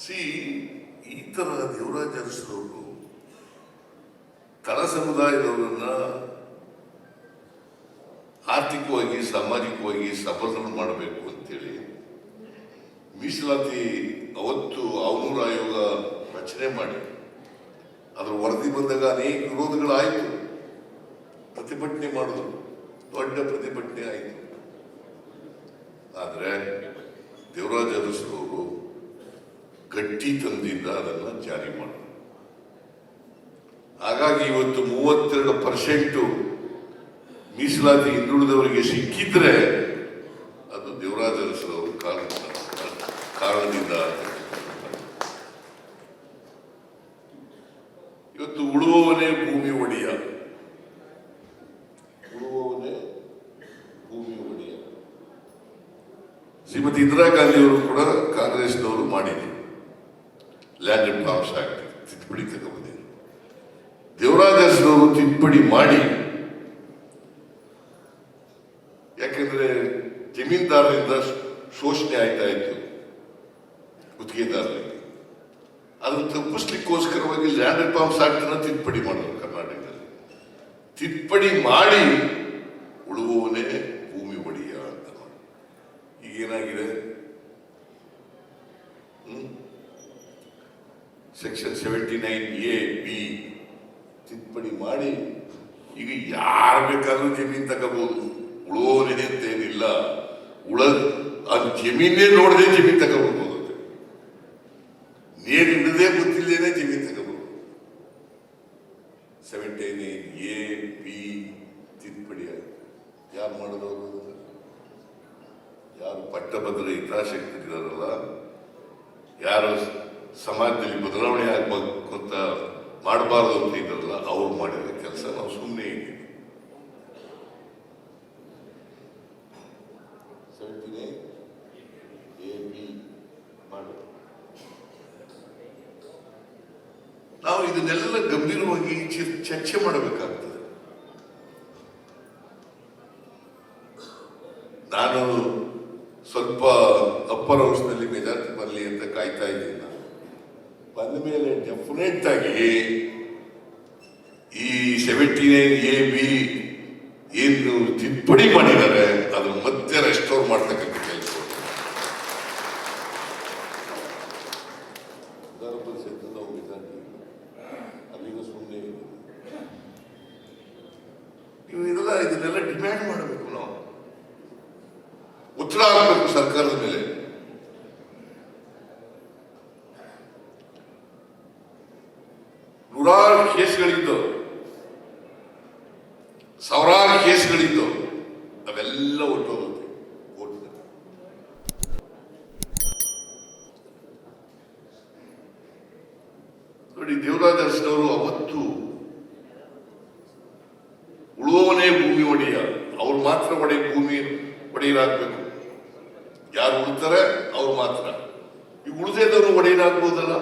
C ಈ ತರ ದೇವರಾಜ ಅರಸರವರು ತಳ ಸಮುದಾಯದವರನ್ನ ಆರ್ಥಿಕವಾಗಿ, ಸಾಮಾಜಿಕವಾಗಿ ಸಬಲರು ಮಾಡಬೇಕು ಅಂತೇಳಿ ಮೀಸಲಾತಿ ಅವತ್ತು ಅವನೂರ ಆಯೋಗ ರಚನೆ ಮಾಡಿ, ಅದರ ವರದಿ ಬಂದಾಗ ಅನೇಕ ವಿರೋಧಗಳಾಯಿತು. ಪ್ರತಿಭಟನೆ ಮಾಡಿದ್ರು ದೊಡ್ಡ ಪ್ರತಿಭಟನೆ ಆಯಿತು. ಆದರೆ ದೇವರಾಜ ಅರಸರವರು ಗಟ್ಟಿ ತಂದಿದ್ದ, ಅದನ್ನು ಜಾರಿ ಮಾಡ. ಹಾಗಾಗಿ ಇವತ್ತು ಮೂವತ್ತೆರಡು ಪರ್ಸೆಂಟು ಮೀಸಲಾತಿ ಹಿಂದುಳಿದವರಿಗೆ ಸಿಕ್ಕಿದ್ರೆ ಅದು ದೇವರಾಜ ಕಾರಣ ಕಾರಣದಿಂದ ಇವತ್ತು ಉಳುವವನೇ ಭೂಮಿ ಒಡೆಯ. ಉಳುವವನೇ ಭೂಮಿ ಒಡೆಯ. ಶ್ರೀಮತಿ ಇಂದಿರಾ ಗಾಂಧಿಯವರು ಕೂಡ ಕಾಂಗ್ರೆಸ್ನವರು ಮಾಡಿದ್ರು ಲ್ಯಾಂಡ್ ಪಾರ್ಕ್ಸ್ ಆಕ್ಟ್ ತಿದ್ದುಪಡಿ ತಗೋಬಂದಿದೆ ದೇವರಾಜ ಅರಸನವರು ತಿದ್ದುಪಡಿ ಮಾಡಿ. ಯಾಕೆಂದ್ರೆ ಜಮೀನ್ದಾರರಿಂದ ಶೋಷಣೆ ಆಯ್ತಾ ಇತ್ತು. ಗುತ್ತಿಗೆದಾರರಿಗೆ. ಅದನ್ನು ತಪ್ಪಿಸ್ಲಿಕ್ಕೋಸ್ಕರವಾಗಿ ಲ್ಯಾಂಡ್ ಅಂಡ್ ಆಕ್ಟ್ನ ತಿದ್ದುಪಡಿ ಮಾಡಿದ್ರು ಕರ್ನಾಟಕದಲ್ಲಿ. ತಿದ್ದುಪಡಿ ಮಾಡಿ ಉಳುವವನೇ ಭೂಮಿ ಒಡೆಯ ಅಂತ ಮಾಡಿ ಈಗ ಏನಾಗಿದೆ section seventy nine A B ತಿದ್ದುಪಡಿ ಮಾಡಿ. ಈಗ ಯಾರು ಬೇಕಾದ್ರೂ ಜಮೀನ್ ತಗೋಬಹುದು ಉಳೋನಿದೆ ಅಂತ ಏನಿಲ್ಲ. ಉಳ, ಅದು ಜಮೀನೇ ನೋಡದೆ ಜಮೀನ್ ತಗೋಬಹುದು ನೀರು ಹಿಡಿದೇ ಗೊತ್ತಿಲ್ಲದೇನೆ ಜಮೀನ್ ತಗೋಬಹುದು ಸೆವೆಂಟಿ ನೈನ್ ಎ ಬಿ ತಿದ್ದುಪಡಿ ಯಾರು ಮಾಡಿದವರು? ಯಾರು ಪಟ್ಟಭದ್ರ ಹಿತಾಸಕ್ತರಿದಾರಲ್ಲ ಯಾರು ಸಮಾಜದಲ್ಲಿ ಬದಲಾವಣೆ ಆಗ್ಬೇಕು ಅಂತ ಮಾಡಬಾರ್ದು ಅಂತ ಇದ್ರಲ್ಲ ಅವ್ರು ಮಾಡಿದ ಕೆಲಸ ನಾವು ಸುಮ್ಮನೆ ಮಾಡು ನಾವು ಇದನ್ನೆಲ್ಲ ಗಂಭೀರವಾಗಿ ಚರ್ಚೆ ಮಾಡಬೇಕಾಗ್ತದೆ. ನಾನು ಸ್ವಲ್ಪ ಅಪ್ಪರ ಹೌಸ್ನಲ್ಲಿ ಮೆಜಾರಿಟಿ ಬರಲಿ ಅಂತ ಕಾಯ್ತಾ ಇದ್ದೀನಿ. ಬಂದ ಮೇಲೆ ಡೆಫಿನೆಟ್ ಆಗಿ ಈ ಸೆವೆಂಟಿ ನೈನ್ ಎ ಬಿ ಏನು ತಿದ್ದುಪಡಿ ಮಾಡಿದ್ದಾರೆ ಅದು ಮತ್ತೆ ರೆಸ್ಟೋರ್ ಮಾಡ್ತಕ್ಕಂಥ ಕೆಲಸ. ಇದೆಲ್ಲ ಇದನ್ನೆಲ್ಲ ಡಿಮ್ಯಾಂಡ್ ಮಾಡಬೇಕು ನಾವು. ಉತ್ತರ ಆಗಬೇಕು ಸರ್ಕಾರದ ಮೇಲೆ. ನೂರಾರು ಕೇಸ್ಗಳಿದ್ದವು ಸಾವಿರಾರು ಕೇಸ್ಗಳಿದ್ದು, ಅವೆಲ್ಲ ಒಟ್ಟೋಗುತ್ತೆ. ನೋಡಿ ದೇವರಾಜ ಅರಸನವರು ಅವತ್ತು ಉಳುವವನೇ ಭೂಮಿ ಒಡೆಯ, ಅವ್ರು ಮಾತ್ರ ಒಡೆಯ ಭೂಮಿ ಒಡೆಯರಾಗಬೇಕು. ಯಾರು ಉಳ್ತಾರೆ, ಅವ್ರು ಮಾತ್ರ. ಈ ಉಳಿದೇದವರು ಒಡೆಯರಾಗ್ಬೋದಲ್ಲ?